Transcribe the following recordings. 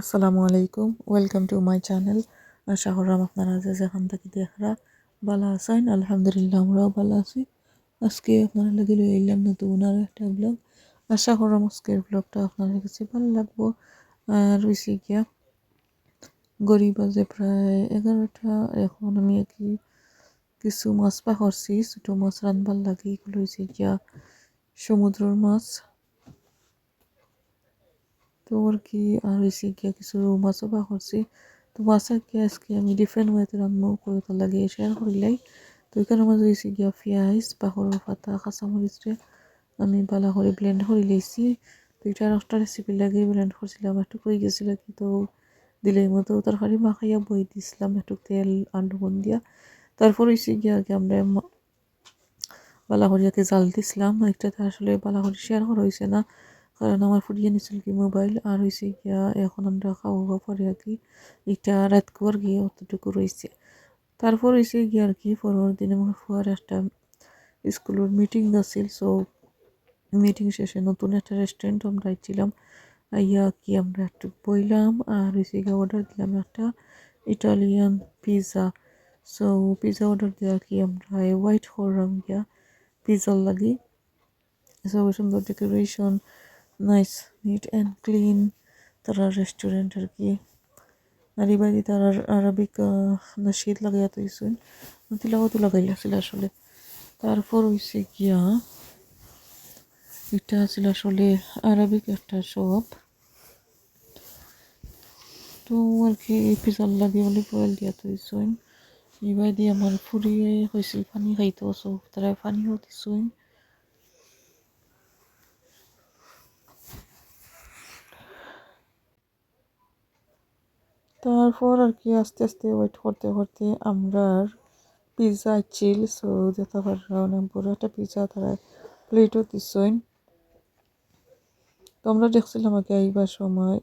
আসসালামু আলাইকুম। Welcome to my channel আশা করলাম আপনারা যে যেখান থেকে দেখরা ভালো আছেন, আলহামদুলিল্লাহ আমরাও ভালো আছি। আজকে আপনারা লাগে লই এলাম নতুন আর একটা ব্লগ আশা করলাম আজকের ব্লগটা আপনাদের কাছে ভালো লাগবো। আর হয়েছে গিয়া গরিব বাজে প্রায় এগারোটা। এখন আমি কি কিছু মাছ পা করছি ছোটো মাছ রানবার লাগে। এগুলো হয়েছে গিয়া সমুদ্রের মাছ। তো আর কি আর হয়েছে গিয়া কিছু মাছও বা করছি। তো মাছা কি আজকে আমি ডিফারেন্ট ওয়েতে রান্না করে তো লাগে শেয়ার করিলাই। তো এখানে মাঝে হয়েছে গিয়া পেঁয়াজ বাহরের পাতা কাঁচামরিচরে আমি বালা করে ব্লেন্ড করে লিয়েছি তো এটা একটা রেসিপি লাগে ব্লেন্ড করছিলাম একটু কই গেছিল কি তো দিলে মতো তরকারি মাখাইয়া বই দিছিলাম, একটু তেল আলু বন দিয়া। তারপর হয়েছে গিয়া আগে আমরা বালাহরিয়াকে জাল দিছিলাম। একটাতে আসলে বালাহরি শেয়ার করা হয়েছে না। কারণ আমার ফুটিয়ে নিছিল কি মোবাইল আর হয়েছে গিয়া এখন আমরা খাওয়া পরে আর কি এটা রাত কর গিয়ে অতটুকু রয়েছে তারপর হয়েছে গিয়ে আর কি পরের দিনে আমার ফুয়ার একটা স্কুলের মিটিং আছিল সো মিটিং শেষে নতুন একটা রেস্টুরেন্ট আমরা ছিলাম আইয়া কি আমরা একটু বইলাম আর হয়েছে গিয়ে অর্ডার দিলাম একটা Italian pizza so pizza order দেওয়া কি আমরা হোয়াইট করলাম গিয়া পিৎজার লাগি সো সুন্দর decoration nice neat and clean তারা রেস্টুরেন্ট আর কি। আর এবারে তারা আরবিক শীত লাগাইয়া তৈছুন তিলাও তো লাগাইলাছিল আসলে তারপর হয়েছে গিয়া এটা ছিল আসলে আরবিক একটা শপ তো আর কি পিজাল লাগে অলিভ অয়েল দিয়া তৈছুন এবার দিয়ে আমার ফুরিয়ে হয়েছিল পানি খাইতো সব তারা পানিও দিছুন তারপর আর কি আস্তে আস্তে ওয়েট করতে করতে আমরা পিৎজা চিল সো যেতে অনেক বড় একটা পিৎজা তারা প্লেটও দিচ্ছেন তো আমরা দেখছিলাম আগে আইবার সময়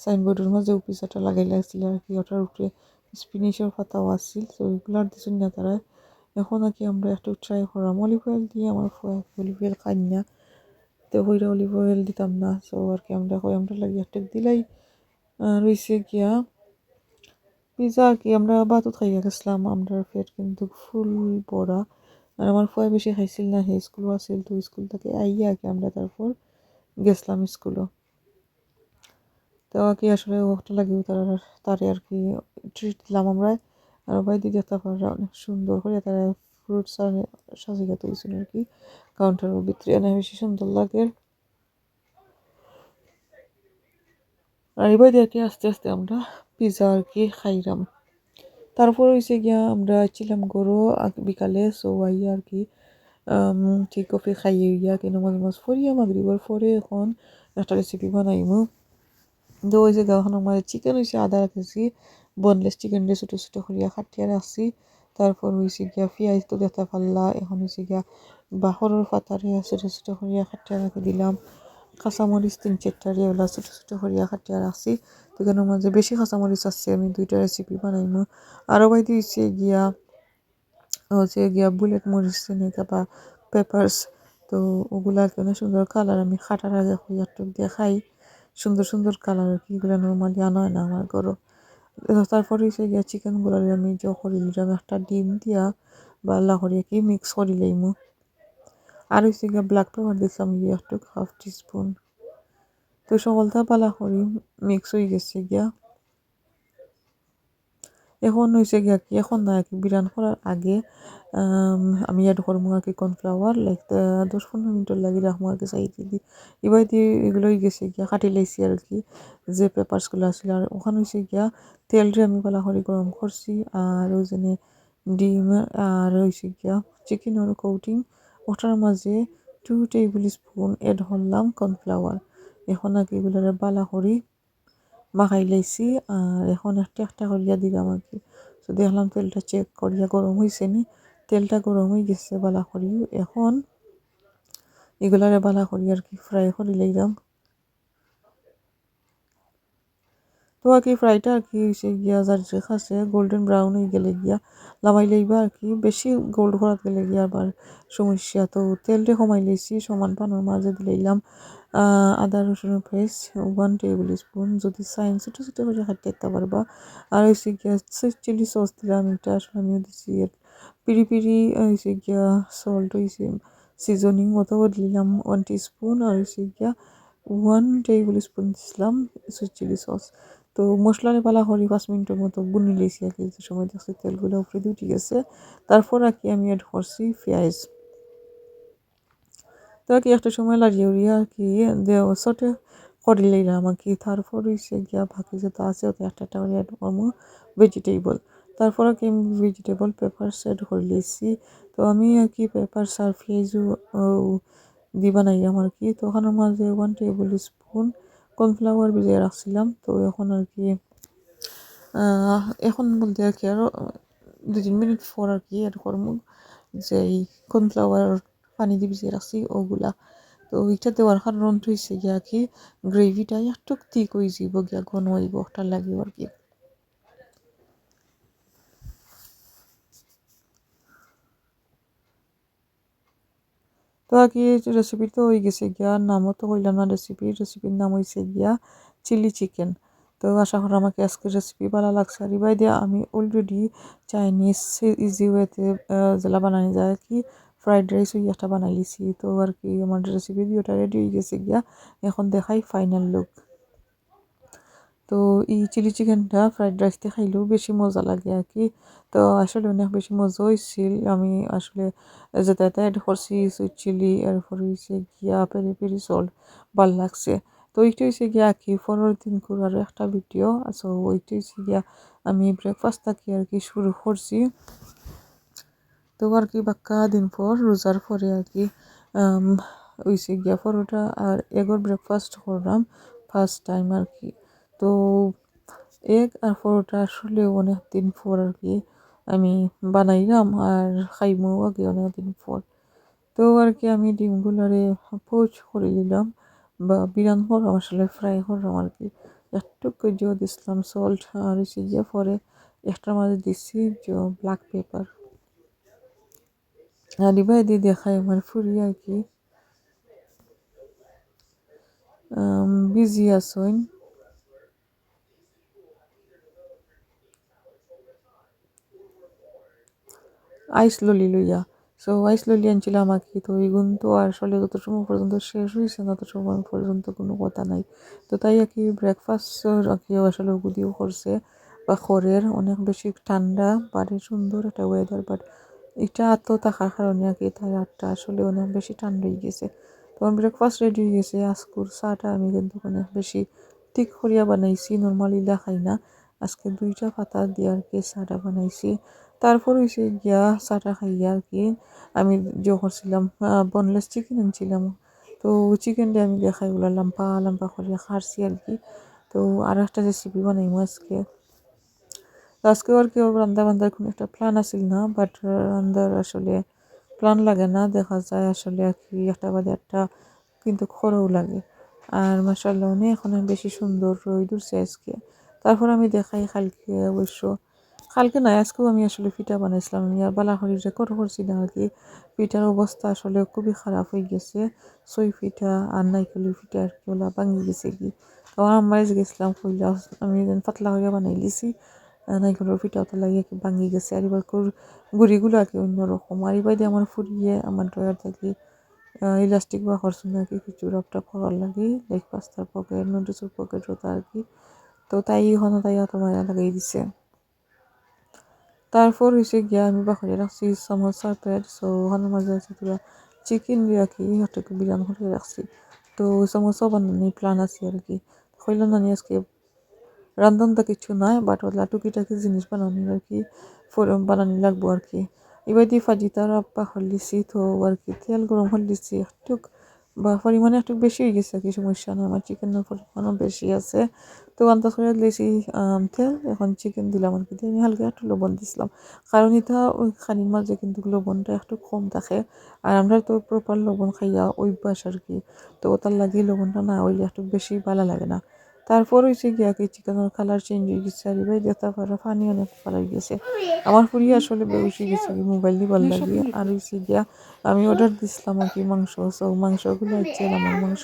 সাইনবোর্ডের মাঝে পিৎজাটা লাগাই লাগছিল আর কি ওটার উপরে স্পিনিশের পাতাও আসছিল তো ওইগুলো আর দিচ্ছেন না তারা। এখন আর কি আমরা একটু ট্রাই করাম অলিভ অয়েল দিয়ে আমার অলিভ অয়েল খাই না। তো ওইটা অলিভ অয়েল দিতাম না সো আর কি আমরা আমরা লাগি একটা দিলাই। রয়েছে গিয়া পিজা কি, আমরা বাতুত খাইয়া গেছিলাম, আমরা পেট কিন্তু ফুল পড়া আর আমার ফুয়া বেশি খাইছিল না, হে স্কুলও আছিল তো স্কুল থেকে আইয়া কি আমরা তারপর গেছিলাম স্কুলও তো কি আসলে ওটা লাগিও তারা, তারে আর কি ট্রিট দিলাম আমরা। আর বাইদি দেখতে পারা অনেক সুন্দর করে তারা ফ্রুটস আর সাজিয়ে তুলছিল আর কি। কাউন্টারের ভিতরে অনেক বেশি সুন্দর লাগে। আর এবার আর কি আস্তে আস্তে আমরা পিজা আর কি খাইলাম। তারপর হয়েছে গিয়া আমরা ছিলাম গরু বিকালে সো আইয়া আর কি ঠিক কফি খাইয়ে গিয়া কেন মাঝে মাছ ফরিয়া মাগরিবার পরে এখন একটা রেসিপি বানাইমু। তো ওই যে এখন আমার চিকেন হয়েছে আদা রাখেছি বনলেস চিকেন দিয়ে ছোটো ছোটো করিয়া খাটিয়া রাখছি। তারপর হয়েছে গিয়া পিঁয়াজ তো দেখতে পাল্লা, এখন হয়েছে গিয়া বাহরের পাতারে ছোটো ছোটো করিয়া খাটিয়া রাখি দিলাম। কাঁচামরিচ তিন চারটারে এগুলা ছোটো ছোটো করিয়া কাটিয়া রাখছি। তো কেন মাঝে বেশি কাঁচামরিচ আছে, আমি দুইটা রেসিপি বানাইমু। আরও বাই দিয়েছি গিয়া, হচ্ছে গিয়া বুলেট মরিচ এনেকা বা পেপার্স তো ওগুলা কেন সুন্দর কালার আমি খাটার আগে হইয়া টুক দিয়ে খাই। সুন্দর সুন্দর কালার আর কি, এগুলো নর্মালি আনা হয় না আমার ঘরও তারপরে হচ্ছে গিয়া চিকেনগুলো আমি জ করি একটা ডিম দিয়া বা আল্লাহ কি মিক্স করি লইমু। আর হচ্ছে গিয়ে ব্ল্যাক পেপার দিছিলাম গিয়ে একটু হাফ টিস্পুন তো সকলটা পালা করি মিক্স হয়ে গেছে গিয়া। এখন হয়েছে গিয়া কি, এখন না, কি বিরান করার আগে আমি অ্যাড করব আর কি কর্নফ্লাওয়ার লাইক দশ পনেরো মিনিটের লাগে রাখব আর কি সাইডে দিই এবার দিয়ে এগুলোই গেছে গিয়া, কাটি লাইছি আর কি, যে পেপারসগুলো আসলে আর ওখানে হয়েছে গিয়া তেলটা আমি পালা করে গরম করছি, আর ওই জন্য ডিম, আর হয়েছে গিয়া চিকেনের কোটিং ওটার মাঝে টু টেবিল স্পুন এড করলাম কর্নফ্লাওয়ার এখন আগে এগুলোর বালা করি মাখাই লাইছি, আর এখন একটা একটা করিয়া দিলাম আর কি তো দেখলাম তেলটা চেক করিয়া গরম হয়েছে নি, তেলটা গরম হয়ে গেছে বালা করি এখন এগুলারে বালা করি আর কি ফ্রাই করে লইলাম। তো আর কি ফ্রাইটা আর কি হয়েছে গিয়া যার যে খাসে গোল্ডেন ব্রাউন হয়ে গেলে গিয়া লামাই লইবা আর কি, বেশি গোল্ড করাত গেলে গিয়া আবার সমস্যা। তো তেলটা কমাই লইছি, সমান পানোর মাঝে দিলাম আদা, রসুনের পেস্ট ওয়ান টেবিল স্পুন যদি সাইন ছোটো ছোটো করে কাটতে দিতে পারবা। আর হয়েছে গিয়া চিলি সস দিলাম, এটা আসলে আমিও দিছি পিরি পিরি হয়েছে গিয়া সল্ট হয়েছে সিজনিং মতো দিলাম ওয়ান স্পুন আর হয়েছে গিয়া ওয়ান টেবিল স্পুন দিছিলাম চিলি সস তো মশলারে পালা করি পাঁচ মিনিটের মতো বুনি লেছি আর কি। সময় দেখছি তেলগুলো উপরে দিয়ে উঠে গেছে। তারপর আর কি আমি অ্যাড করছি পেঁয়াজ। তো আর কি একটা সময় লাগিয়ে উড়িয়ে আর কি সটে করে নিলাম আর কি তারপর হইছে গিয়া বাকি যেটা আছে ওতে একটা একটা করে অ্যাড করব। ভেজিটেবল তারপর আর কি আমি ভেজিটেবল পেপার অ্যাড করে লিয়েছি তো আমি আর কি পেপার আর পেঁয়াজও দি বানাইলাম আর কি। তো ওখানের মাঝে ওয়ান টেবিল স্পুন কর্নফ্লাওয়ার ভিজিয়ে রাখছিলাম। তো এখন আর কি এখন বলতে আর কি আরও দু তিন মিনিট পর আর কি অ্যাড করব যে কর্নফ্লাওয়ার পানি দিয়ে ভিজিয়ে রাখছি ওগুলা। তো ওইটা দেওয়ার কারণ হয়েছে গিয়া কি, গ্রেভিটা একটু ঠিক হয়ে যাব গিয়া, ঘন হইব, ওটা লাগিব আর কি। তো কি রেসিপি তো হয়ে গেছে গিয়া নামও তো হইলাম না রেসিপি রেসিপির নাম হয়েছে গিয়া চিলি চিকেন তো আশা করি আমাকে আজকে রেসিপি ভালো লাগছে। আর ইবাই দিয়ে আমি অলরেডি চাইনিজ ইজি ওয়েতে জেলা বানানো যায় কি ফ্রাইড রাইস ওই একটা বানাইছি। তো আর কি আমার রেসিপি ভিডিওটা রেডি হয়ে গেছে গিয়া এখন দেখাই ফাইনাল লুক তো এই চিলি চিকেনটা ফ্রাইড রাইস দিয়ে খাইলেও বেশি মজা লাগে আর কি। তো আসলে অনেক বেশি মজা হয়েছিল আমি আসলে এটা অ্যাড করছি সুইট চিলি এরপর হয়েছে গিয়া পেরি পেরি সল্ট ভালো লাগছে। তো ওইটা হয়েছে গিয়া কি পরের দিন করার একটা ভিডিও সো ওইটা হয়েছে গিয়া আমি ব্রেকফাস্ট থাকি আর কি শুরু করছি। তো আর কি বাক্কা দিন পর রোজার পরে আর কি হয়েছে গিয়া পরোটা আর এগর ব্রেকফাস্ট করলাম। ফার্স্ট টাইম আর কি। তো এগ আর পরোটা আসলে অনেক দিন পর আর কি আমি বানাইলাম আর খাইমও আগে অনেক দিন পর। তো আর কি আমি ডিমগুলারে পোচ করে দিলাম বা বিরান করলাম আসলে ফ্রাই করলাম আর কি। একটু কেজিও দিছিলাম সল্ট আর গিয়ে পরে একটার মাঝে দিচ্ছি যে ব্ল্যাক পেপার আর এবার দিয়ে দেখাই আমার ফুরি আর কি। বিজি আসইন আইস ললি লইয়া। সো আইস ললি আনছিলাম আর কি তো এইগুন তো আর আসলে যত সময় পর্যন্ত শেষ হয়েছে তত সময় পর্যন্ত কোনো কথা নাই। তো তাই আর কি ব্রেকফাস্ট কি আসলে গুদিও করছে। বা খরের অনেক বেশি ঠান্ডা বাড়ি সুন্দর একটা ওয়েদার বাট এটা তো থাকার কারণে আর কি তাই আটটা আসলে অনেক বেশি ঠান্ডা হয়ে গেছে। তখন ব্রেকফাস্ট রেডি হয়ে গেছে। আজকুর চাটা আমি কিন্তু অনেক বেশি ঠিক করিয়া বানাইছি নর্মালি খাই না। আজকে দুইটা পাতা দিয়ে আর কি চাটা বানাইছি। তারপর হয়েছে গিয়া চাটা খাইয়া আর কি আমি যে করছিলাম বনলেস চিকেন আনছিলাম। তো চিকেনটা আমি দেখাই ওগুলো লাম্পা লাম্পা করে খারছি আর কি। তো আর একটা রেসিপি বানাইমো আজকে। আজকে আর কি রান্না বান্ধার কোনো একটা প্ল্যান আসিল না বাট রান্নার আসলে প্ল্যান লাগে না, দেখা যায় আসলে আর কি একটা বাদে একটা, কিন্তু খরও লাগে। আর মাসাল্লাহ অনেক অনেক বেশি সুন্দর রই দূরছে আজকে। তারপর আমি দেখাই কালকে অবশ্য। কালকে নাই আজকেও আমি আসলে পিঠা বানাইছিলাম। আমি আর বালাহরি রেকর্ড করছিলাম আর কি পিঠার অবস্থা আসলে খুবই খারাপ হয়ে গেছে। সই পিঠা আর নাইকলি পিঠা আর কি ওলা ভাঙি গেছে কি। আমার গেছিলাম কইলা, আমি পাতলা হয়ে বানাই লিছি। নাইকলের পিঠা তো লাগিয়ে কি ভাঙি গেছে। আর এবার গুড়িগুলো আর কি অন্যরকম আর এবার দিয়ে আমার ফুরিয়ে আমার ড্রয়ার থাকি ইলাস্টিক বা করছ আর কি কিছু রপটা করার লাগে। লাইক পাস্তার পকেট নুডলসের পকেট ওটা আর কি। তো তাই হনো তাই তোমার লাগাই দিছে। তারপর হয়েছে গিয়া আমি বাকরে রাখছি সমোসার প্লেট সো ওখানের মাঝে আছে তোরা চিকেন কি হঠাৎ বিরান করে রাখছি। তো সমোসা বানানি প্ল্যান আছে আর কি। হইলাম না আজকে রান্ধনটা কিছু নয় বাট ওলা টুকিটাকি জিনিস বানানি আর কি বানানি লাগবো আর কি। এবার দিয়ে ফাজিতার আপ্পা হলিছি তো আর কি, তেল গরম হলিছি একটু বা পরিমাণে একটু বেশি হয়ে গেছে কি সমস্যা না, আমার চিকেনের পরিমাণও বেশি আছে। তো আন্দাজ করে দিয়েছি তেল, এখন চিকেন দিলাম আর কি। আমি হালকা একটু লবণ দিছিলাম কারণ এটা ওই খানির মাঝে কিন্তু লবণটা একটু কম থাকে। আর আমরা তো প্রপার লবণ খাইয়া অভ্যাস আর কি। তো তার লাগে লবণটা না ওইলে একটু বেশি ভালো লাগে না। তারপর হয়েছে গিয়া কি চিকেনের কালার চেঞ্জ হয়ে গেছে আর এবার দেখতে পারো পানি অনেক পালাই গেছে। আমার ফুরি আসলে বেশি গেছে মোবাইল দিয়ে ভালো লাগে আর হয়েছে গিয়া আমি অর্ডার দিছিলাম আর কি মাংস। সো মাংসগুলো হচ্ছে আমার মাংস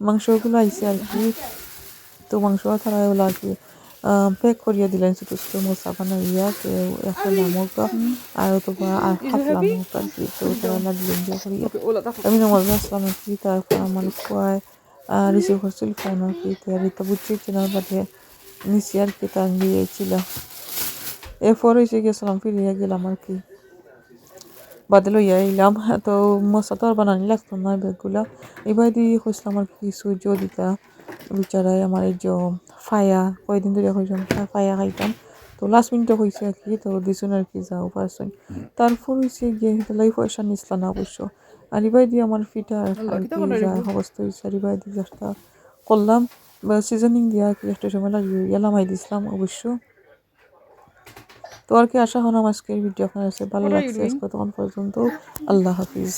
মাংসগুলো আইসে আর কি। তো মাংস তারা ওগুলো আর কি প্যাক করিয়া দিলেন ছোটো ছোটো মশা বানাইয়া তো একটা লামক আর অথবা আর হাফ লামক আর কি তো তারা করিয়া। আমি নমাজ আসলাম আর কি তারপর আমার খোয়ায় রিসিভ করছিল ফোন আর কি তো রিতা বুঝছি চেনার বাদে নিচে আর কি তার দিয়েছিল এরপর হয়েছে গেছিলাম ফিরিয়ে গেলাম আর কি বাদে লইয়া এলাম তো মশা তো আর বানানি লাগতো না ব্যাগগুলা এবার দিয়ে খুঁজলাম আর কি সূর্য দিতা বিচারায় আমার এই যে ফায়া কয়দিন ধরে হয়েছে ফায়া খাইতাম লাস্ট মিনিটে হয়েছে আর কি তো দিছুন আর কি যাও পারছেন তারপর হয়েছে গিয়ে সেটাই পয়সা নিসলা না অবশ্য। আর এবার দিয়ে আমার ফিটা যা অবস্থা হয়েছে আর এবার দিয়ে একটা করলাম। বা সিজনিং দিয়ে আর কি একটা সময় লাগিয়ে এলাম আই দিছিলাম অবশ্য। তো আর কি আশা হন আমার আজকের ভিডিও আপনার ভালো লাগছে আজকে তখন পর্যন্ত আল্লাহ হাফিজ।